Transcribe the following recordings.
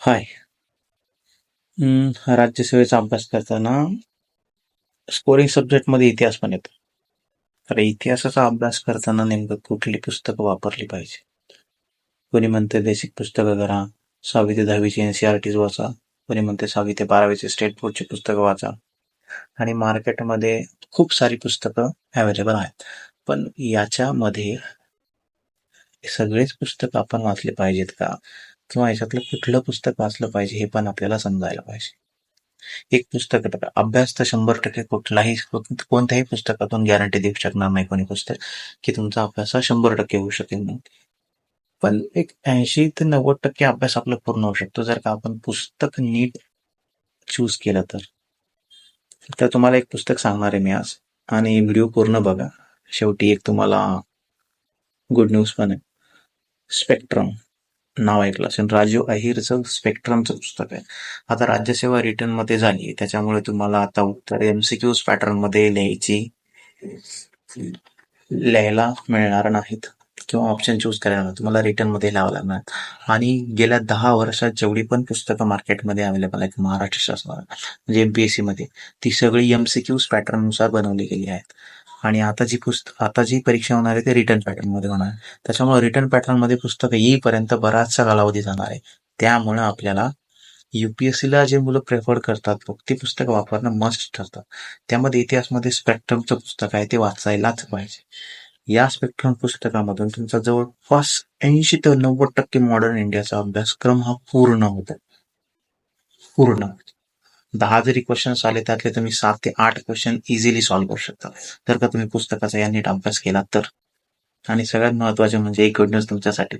हाय. राज्यसेवेचा अभ्यास करताना स्कोरिंग सब्जेक्टमध्ये इतिहास पण येतो. तर इतिहासाचा अभ्यास करताना नेमकं कुठली पुस्तकं वापरली पाहिजे? कोणी म्हणते बेसिक पुस्तकं करा सहावी ते दहावीची एन सी आर टीज वाचा. कोणी म्हणते सहावी ते बारावीचे स्टेट बोर्डची पुस्तकं वाचा. आणि मार्केटमध्ये खूप सारी पुस्तकं अवेलेबल आहेत. पण याच्यामध्ये सगळेच पुस्तकं आपण वाचले पाहिजेत का? किंवा याच्यातलं कुठलं पुस्तक वाचलं पाहिजे हे पण आपल्याला समजायला पाहिजे. एक पुस्तक बघा, अभ्यास तर शंभर टक्के कुठलाही कोणत्याही पुस्तकातून गॅरंटी देऊ शकणार नाही कोणी पुस्तक की तुमचा अभ्यास हा शंभर टक्के होऊ शकेल नाही पण एक ऐंशी ते नव्वद टक्के अभ्यास आपला पूर्ण होऊ शकतो. जर का आपण पुस्तक नीट चूज केलं तर. तर तुम्हाला एक पुस्तक सांगणार आहे मी आज. आणि व्हिडिओ पूर्ण बघा. शेवटी एक तुम्हाला गुड न्यूज पण आहे. स्पेक्ट्रम नाव ऐकलं असेल. राजीव अहिरचं स्पेक्ट्रमचं पुस्तक आहे. आता राज्यसेवा रिटर्नमध्ये झाली. त्याच्यामुळे तुम्हाला आता उत्तर एमसीक्यूज पॅटर्नमध्ये लिहायची लिहायला मिळणार नाहीत. किंवा ऑप्शन चूज करायला नाही. तुम्हाला रिटर्नमध्ये लिहावं लागणार. आणि गेल्या दहा वर्षात जेवढी पण पुस्तकं मार्केटमध्ये अवेलेबल आहेत महाराष्ट्र शासनाला म्हणजे एमपीएससी मध्ये ती सगळी एमसीक्यूज पॅटर्ननुसार बनवली गेली आहेत. आणि आता जी पुस्तक आता जी परीक्षा होणार आहे ते रिटर्न पॅटर्नमध्ये होणार आहे. त्याच्यामुळे रिटर्न पॅटर्नमध्ये पुस्तकं येईपर्यंत बराचसा कालावधी जाणार आहे. त्यामुळे आपल्याला युपीएससीला ला जे मुलं प्रेफर करतात ते ती पुस्तकं वापरणं मस्ट ठरतं त्यामध्ये इतिहासमध्ये स्पेक्ट्रमचं पुस्तक आहे ते वाचायलाच पाहिजे. या स्पेक्ट्रम पुस्तकामधून तुमचा जवळपास ऐंशी ते नव्वद टक्के मॉडर्न इंडियाचा अभ्यासक्रम हा पूर्ण होतो. पूर्ण. दहा जरी क्वेश्चन्स आले त्यातले तुम्ही सात ते आठ क्वेश्चन इझिली सॉल्व्ह करू शकता. जर का तुम्ही पुस्तकाचा या नीट अभ्यास केला तर. आणि सगळ्यात महत्त्वाचे म्हणजे एक गुड न्यूज तुमच्यासाठी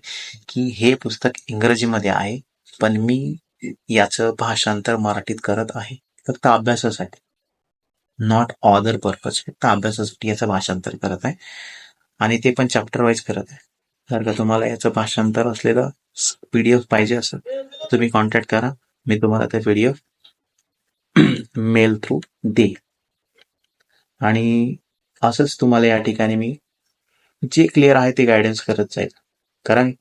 की हे पुस्तक इंग्रजीमध्ये आहे पण मी याचं भाषांतर मराठीत करत आहे फक्त अभ्यासासाठी. नॉट ऑदर पर्पज फक्त अभ्यासासाठी याचं भाषांतर करत आहे. आणि ते पण चॅप्टर वाईज करत आहे. जर का तुम्हाला याचं भाषांतर असलेलं पीडीएफ पाहिजे असेल तुम्ही कॉन्टॅक्ट करा. मी तुम्हाला ते पीडीएफ मेल थ्रू देईल आणि असंच तुम्हाला या ठिकाणी मी जे क्लिअर आहे ते गायडन्स करत जाईल. कारण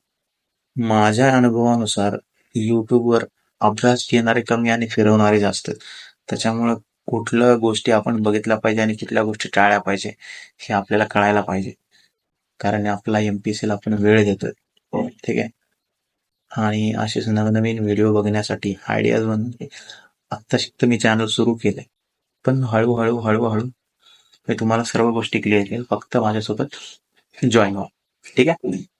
माझ्या अनुभवानुसार यूट्यूबवर अभ्यास घेणारे कमी आणि फिरवणारे जास्त त्याच्यामुळं कुठल्या गोष्टी आपण बघितल्या पाहिजे आणि कुठल्या गोष्टी टाळल्या पाहिजे हे आपल्याला कळायला पाहिजे. कारण आपला एम पी सीला आपण वेळ देतोय. ठीक आहे? आणि असेच नवनवीन व्हिडिओ बघण्यासाठी आयडियाज बनवून आत्ता शिकतं मी चॅनल सुरू केलंय. पण हळूहळू हळूहळू मी तुम्हाला सर्व गोष्टी क्लिअर केल फक्त माझ्यासोबत जॉईन व्हा. ठीक आहे?